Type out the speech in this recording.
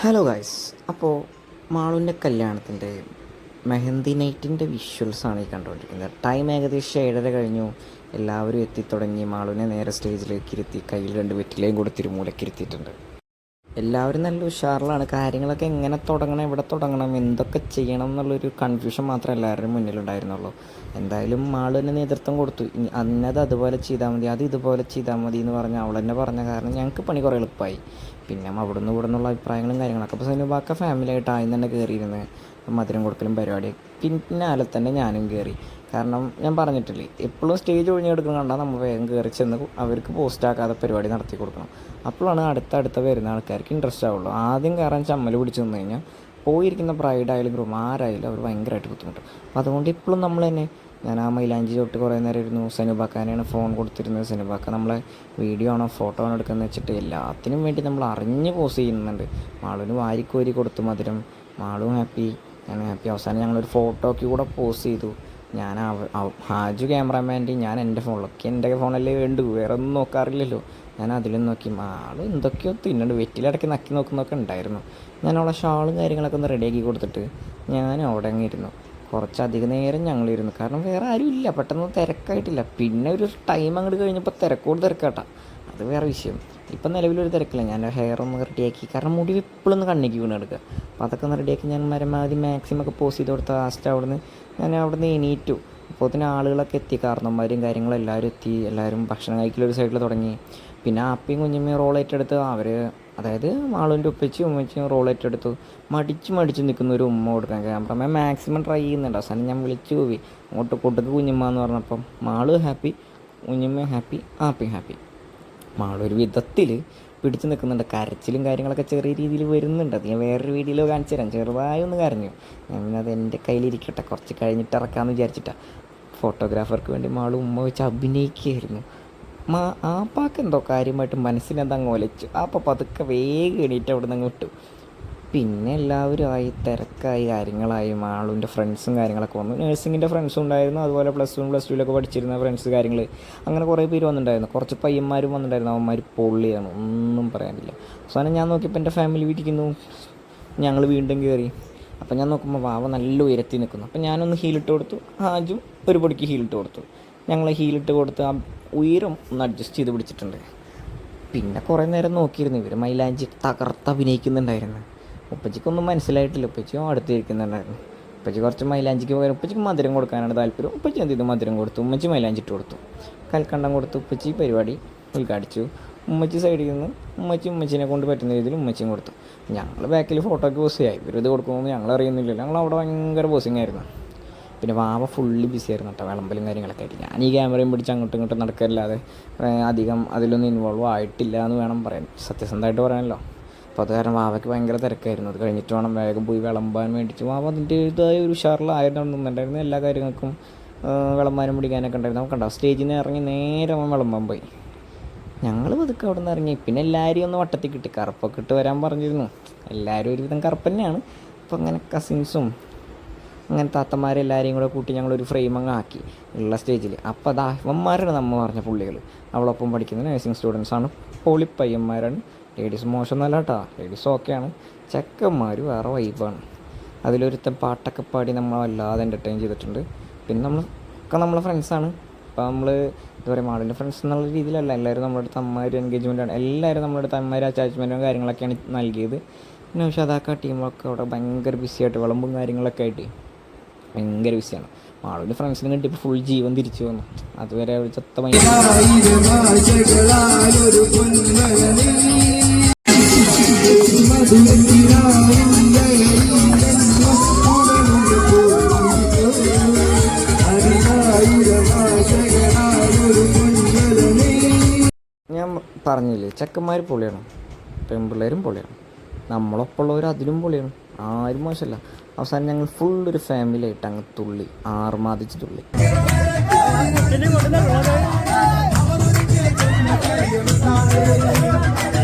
Hello guys അപ്പോൾ മാളുവിന്റെ കല്യാണത്തിന്റെ മെഹന്തി നൈറ്റിന്റെ വിഷ്വൽസാണ് ഈ കണ്ടുകൊണ്ടിരിക്കുന്നത് ടൈം ഏകദേശം ഏഴര കഴിഞ്ഞു. എല്ലാവരും എത്തിത്തുടങ്ങി മാളുവിനെ നേരെ സ്റ്റേജിലേക്ക് ഇരുത്തി. കയ്യിൽ രണ്ട് വെറ്റിലയും കൊടുത്തിരുമൂലക്കിരുത്തിയിട്ടുണ്ട് എല്ലാവരും നല്ല ഉഷാറിലാണ്. കാര്യങ്ങളൊക്കെ എങ്ങനെ തുടങ്ങണം എവിടെ തുടങ്ങണം എന്തൊക്കെ ചെയ്യണം എന്നുള്ളൊരു കൺഫ്യൂഷൻ മാത്രമേ എല്ലാവരുടെയും മുന്നിലുണ്ടായിരുന്നുള്ളൂ. എന്തായാലും ആൾ തന്നെ നേതൃത്വം കൊടുത്തു. അന്നത് അതുപോലെ ചെയ്താൽ മതി അത് ഇതുപോലെ ചെയ്താൽ മതി എന്ന് പറഞ്ഞ് അവൾ തന്നെ പറഞ്ഞ കാരണം ഞങ്ങൾക്ക് പണി കുറേ എളുപ്പമായി. പിന്നെ അവിടെ നിന്ന് ഇവിടെ നിന്നുള്ള അഭിപ്രായങ്ങളും കാര്യങ്ങളൊക്കെ അപ്പോൾ സിനിമാക്ക ഫാമിലിയായിട്ട് ആദ്യം തന്നെ കയറിയിരുന്നത് മധുരം കൊടുക്കലും പരിപാടി പിന്നാലെ തന്നെ ഞാനും കയറി കാരണം ഞാൻ പറഞ്ഞിട്ടില്ലേ എപ്പോഴും സ്റ്റേജ് ഒഴിഞ്ഞെടുക്കണം കണ്ടാൽ നമ്മൾ വേഗം കയറി ചെന്ന് അവർക്ക് പോസ്റ്റ് ആക്കാതെ പരിപാടി നടത്തി കൊടുക്കണം. അപ്പോഴാണ് അടുത്തടുത്ത് വരുന്ന ആൾക്കാർക്ക് ഇൻട്രസ്റ്റ് ആവുള്ളൂ. ആദ്യം കയറാൻ ചമ്മൽ പിടിച്ച് നിന്ന് കഴിഞ്ഞാൽ പോയിരിക്കുന്ന പ്രൈഡ് ആയാലും ഗ്രൂം ആരായാലും അവർ ഭയങ്കരമായിട്ട് ബുദ്ധിമുട്ടും. അപ്പോൾ അതുകൊണ്ട് ഇപ്പോഴും നമ്മൾ തന്നെ ഞാൻ ആ മൈലാഞ്ചി തൊട്ട് കുറേ നേരം ഇരുന്നു. സനുബാക്കാനാണ് ഫോൺ കൊടുത്തിരുന്നത്. സനുബാക്ക നമ്മളെ വീഡിയോ ആണോ ഫോട്ടോ ആണോ എടുക്കുന്നത് വെച്ചിട്ട് എല്ലാത്തിനും വേണ്ടി നമ്മൾ അറിഞ്ഞ് പോസ് ചെയ്യുന്നുണ്ട്. മാളുവിന് വാരിക്കോരി കൊടുത്തു മധുരം. മാളും ഹാപ്പി ഞാൻ ഹാപ്പി അവസാനം ഞങ്ങളൊരു ഫോട്ടോയ്ക്ക് കൂടെ പോസ് ചെയ്തു. ഞാൻ ഹാജു ക്യാമറാമാന്റെ ഞാൻ എന്റെ ഫോണിലൊക്കെ എന്റെ ഫോണല്ലേ വേണ്ടു വേറെ ഒന്നും നോക്കാറില്ലല്ലോ. ഞാൻ അതിലും നോക്കി ആൾ എന്തൊക്കെയോ തിന്നുണ്ട് വെറ്റിലടക്കി നക്കി നോക്കുന്നൊക്കെ ഉണ്ടായിരുന്നു. ഞാൻ അവളെ ഷാളും കാര്യങ്ങളൊക്കെ ഒന്ന് റെഡിയാക്കി കൊടുത്തിട്ട് ഞാൻ അവിടെ അങ്ങ് ഇരുന്നു. കുറച്ചധികം നേരം ഞങ്ങളിരുന്നു കാരണം വേറെ ആരും ഇല്ല പെട്ടെന്ന് തിരക്കായിട്ടില്ല. പിന്നെ ഒരു ടൈം അങ്ങോട്ട് കഴിഞ്ഞപ്പോൾ തിരക്കോട് തിരക്കാട്ടാ. അത് വേറെ വിഷയം. ഇപ്പം നിലവിലൊരു തിരക്കില്ല. ഞാൻ ഹെയർ ഒന്ന് റെഡിയാക്കി കാരണം മുടി ഇപ്പോഴൊന്ന് കണ്ണിക്ക് വീണ് എടുക്കുക അപ്പോൾ അതൊക്കെ ഒന്ന് റെഡിയാക്കി ഞാൻ പരമാവധി മാക്സിമം ഒക്കെ പോസ് ചെയ്ത് കൊടുത്ത ലാസ്റ്റ് അവിടുന്ന് ഞാൻ അവിടുന്ന് എണീറ്റു. അപ്പോൾ തന്നെ ആളുകളൊക്കെ എത്തി. കാരണന്മാരും കാര്യങ്ങളും എല്ലാവരും എത്തി. എല്ലാവരും ഭക്ഷണം കഴിക്കലൊരു സൈഡിൽ തുടങ്ങി. പിന്നെ ആപ്പിയും കുഞ്ഞമ്മയും റോൾ ഏറ്റെടുത്ത്. അവർ അതായത് മാളുവിന്റെ ഉപ്പച്ചും ഉമ്മച്ചും റോൾ ഏറ്റെടുത്തു. മടിച്ച് മടിച്ച് നിൽക്കുന്ന ഒരു ഉമ്മ കൊടുക്കാൻ ക്യാമറമാൻ മാക്സിമം ട്രൈ ചെയ്യുന്നുണ്ട്. അവസാനം ഞാൻ വിളിച്ചു പോയി. അങ്ങോട്ട് കൊട്ടുക്ക് കുഞ്ഞമ്മ എന്ന് പറഞ്ഞപ്പം mall happy Kunjamma happy happy happy മാളൊരു വിധത്തിൽ പിടിച്ചു നിൽക്കുന്നുണ്ട് കരച്ചിലും കാര്യങ്ങളൊക്കെ ചെറിയ രീതിയിൽ വരുന്നുണ്ട്. അത് ഞാൻ വേറൊരു വീഡിയോയിലോ കാണിച്ചു തരാം. ചെറുതായി ഒന്ന് കരഞ്ഞു. ഞാൻ പിന്നെ അത് എന്റെ കയ്യിലിരിക്കട്ടെ. കുറച്ച് കഴിഞ്ഞിട്ട് ഇറക്കാമെന്ന് വിചാരിച്ചിട്ടാണ് ഫോട്ടോഗ്രാഫർക്ക് വേണ്ടി മാൾ ഉമ്മ വെച്ച് അഭിനയിക്കുകയായിരുന്നു. മാ ആപ്പാക്ക് എന്തോ കാര്യമായിട്ട് മനസ്സിനെന്താ ഒലച്ചു. ആപ്പ പതുക്കെ വേഗം എണീറ്റ് അവിടെ നിന്ന് വിട്ടു. പിന്നെ എല്ലാവരും ആയി തിരക്കായി കാര്യങ്ങളായി ആളുടെ ഫ്രണ്ട്സും കാര്യങ്ങളൊക്കെ വന്നു. നഴ്സിങ്ങിന്റെ ഫ്രണ്ട്സും ഉണ്ടായിരുന്നു. അതുപോലെ പ്ലസ് വൺ പ്ലസ് ടുവിലൊക്കെ പഠിച്ചിരുന്ന ഫ്രണ്ട്സ് കാര്യങ്ങൾ അങ്ങനെ കുറേ പേര് വന്നിട്ടുണ്ടായിരുന്നു. കുറച്ച് പയ്യന്മാരും വന്നിട്ടുണ്ടായിരുന്നു. അവന്മാർ പൊള്ളിയാണ്. ഒന്നും പറയാനില്ല. അവസാനം ഞാൻ നോക്കിയപ്പോൾ എന്റെ ഫാമിലി വീട്ടിരിക്കുന്നു ഞങ്ങൾ വീണ്ടും കയറി അപ്പോൾ ഞാൻ നോക്കുമ്പോൾ വാവ നല്ല ഉയരത്തിൽ നിൽക്കുന്നു അപ്പോൾ ഞാനൊന്ന് ഹീലിട്ട് കൊടുത്തു. ആജും ഒരു പൊടിക്ക് ഹീലിട്ട് കൊടുത്തു. ഞങ്ങൾ ഹീലിട്ട് കൊടുത്ത് ആ ഉയരം ഒന്ന് അഡ്ജസ്റ്റ് ചെയ്ത് പിടിച്ചിട്ടുണ്ട്. പിന്നെ കുറേ നേരം നോക്കിയിരുന്നു. ഇവർ മൈലാഞ്ചി തകർത്ത് അഭിനയിക്കുന്നുണ്ടായിരുന്നു. ഉപ്പച്ചിക്കൊന്നും മനസ്സിലായിട്ടില്ല. ഉപ്പച്ചിയും അടുത്തിരിക്കുന്നുണ്ടായിരുന്നു. ഉപ്പച്ചി കുറച്ച് മൈലാഞ്ചിക്ക് പകരം ഉപ്പച്ചിക്ക് മധുരം കൊടുക്കാനാണ് താല്പര്യം. ഉപ്പച്ചി എന്ത് ചെയ്തു? മധുരം കൊടുത്തു. ഉമ്മച്ചി മൈലാഞ്ചിട്ട് കൊടുത്തു. കൽക്കണ്ടം കൊടുത്തു. ഉപ്പച്ചി പരിപാടി ഉദ്ഘാടിച്ചു. ഉമ്മച്ചി സൈഡിൽ നിന്ന് ഉമ്മച്ചി ഉമ്മച്ചിനെ കൊണ്ട് പറ്റുന്ന രീതിയിൽ ഉമ്മച്ചിയും കൊടുത്തു. ഞങ്ങൾ ബാക്കിൽ ഫോട്ടോയ്ക്ക് പോസ് ചെയ്യായി ഇവരിത് കൊടുക്കുമെന്ന് ഞങ്ങൾ അറിയുന്നില്ലല്ലോ. ഞങ്ങൾ അവിടെ ഭയങ്കര പോസിങ് ആയിരുന്നു. പിന്നെ വാവ ഫുള്ളി ബിസി ആയിരുന്നു കേട്ടോ. വിളമ്പലും കാര്യങ്ങളൊക്കെ ആയിട്ട്. ഞാൻ ഈ ക്യാമറയും പിടിച്ച് അങ്ങോട്ടും ഇങ്ങോട്ടും നടക്കല്ലാതെ അധികം അതിലൊന്നും ഇൻവോൾവ് ആയിട്ടില്ല എന്ന് വേണം പറയാൻ. സത്യസന്ധമായിട്ട് പറയാനല്ലോ. അപ്പോൾ അത് കാരണം വാവയ്ക്ക് ഭയങ്കര തിരക്കായിരുന്നു. അത് കഴിഞ്ഞിട്ട് വേണം വേഗം പോയി വിളമ്പാൻ വേണ്ടിയിട്ട്. വാവ അതിന്റേതായ ഒരു ഉഷാറിലായിരുന്നുണ്ടായിരുന്നു എല്ലാ കാര്യങ്ങൾക്കും വിളമ്പാനും പിടിക്കാനൊക്കെ ഉണ്ടായിരുന്നു. നമുക്ക് കണ്ടോ സ്റ്റേജിൽ നിന്ന് ഇറങ്ങി നേരെ അവൻ വിളമ്പാൻ പോയി. ഞങ്ങൾ പതുക്കെ അവിടെ നിന്ന് ഇറങ്ങി. പിന്നെ എല്ലാവരും ഒന്ന് വട്ടത്തിൽ കിട്ടി കറുപ്പൊക്കെ ഇട്ട് വരാൻ പറഞ്ഞിരുന്നു. എല്ലാവരും ഒരുവിധം കറുപ്പ് തന്നെയാണ്. അപ്പോൾ അങ്ങനെ കസിൻസും അങ്ങനെ താത്തമാരെല്ലാവരെയും കൂടെ കൂട്ടി ഞങ്ങളൊരു ഫ്രെയിം അങ്ങ് ആക്കി ഉള്ള സ്റ്റേജിൽ അപ്പോൾ അത് അവന്മാരാണ് നമ്മൾ പറഞ്ഞ പുള്ളികൾ അവളൊപ്പം പഠിക്കുന്ന നഴ്സിംഗ് സ്റ്റുഡൻസാണ് പൊളിപ്പയ്യന്മാരാണ് ലേഡീസ് മോശമൊന്നുമല്ല കേട്ടോ ലേഡീസ് ഓക്കെയാണ് ചെക്കന്മാർ വേറെ വൈബാണ് അതിലൊരുത്തൻ പാട്ടൊക്കെ പാടി നമ്മൾ വല്ലാതെ എന്റർടൈൻ ചെയ്തിട്ടുണ്ട്. പിന്നെ നമ്മൾ ഒക്കെ നമ്മളെ ഫ്രണ്ട്സാണ് അപ്പോൾ നമ്മൾ എന്താ പറയുക മാളിന്റെ ഫ്രണ്ട്സ് എന്നുള്ള രീതിയിലല്ല. എല്ലാവരും നമ്മുടെ അടുത്ത് അമ്മമാരും എൻഗേജ്മെന്റാണ് എല്ലാവരും നമ്മുടെ അടുത്ത് അറ്റാച്ച്മെന്റും കാര്യങ്ങളൊക്കെയാണ് നൽകിയത്. പിന്നെ പക്ഷേ അതൊക്കെ ടീമൊക്കെ അവിടെ ഭയങ്കര ബിസിയായിട്ട് വിളമ്പും കാര്യങ്ങളൊക്കെ ആയിട്ട് ഭയങ്കര ബിസിയാണ് മാളൂന്റെ ഫ്രണ്ട്സിനെ കിട്ടിയപ്പോൾ ഫുൾ ജീവൻ തിരിച്ചു വന്നു. അതുവരെ അവർ ചത്ത ഞാൻ പറഞ്ഞില്ലേ ചെക്കന്മാർ പൊളിയാണ് പെൺപിള്ളേരും പൊളിയാണ്. നമ്മളൊപ്പമുള്ളവർ അതിലും പൊളിയാണ്. ആരും മോശമല്ല. അവസാനം ഞങ്ങൾ ഫുൾ ഒരു ഫാമിലി ആയിട്ട് അങ്ങ് തുള്ളി ആർമാദിച്ച് തുള്ളി ും.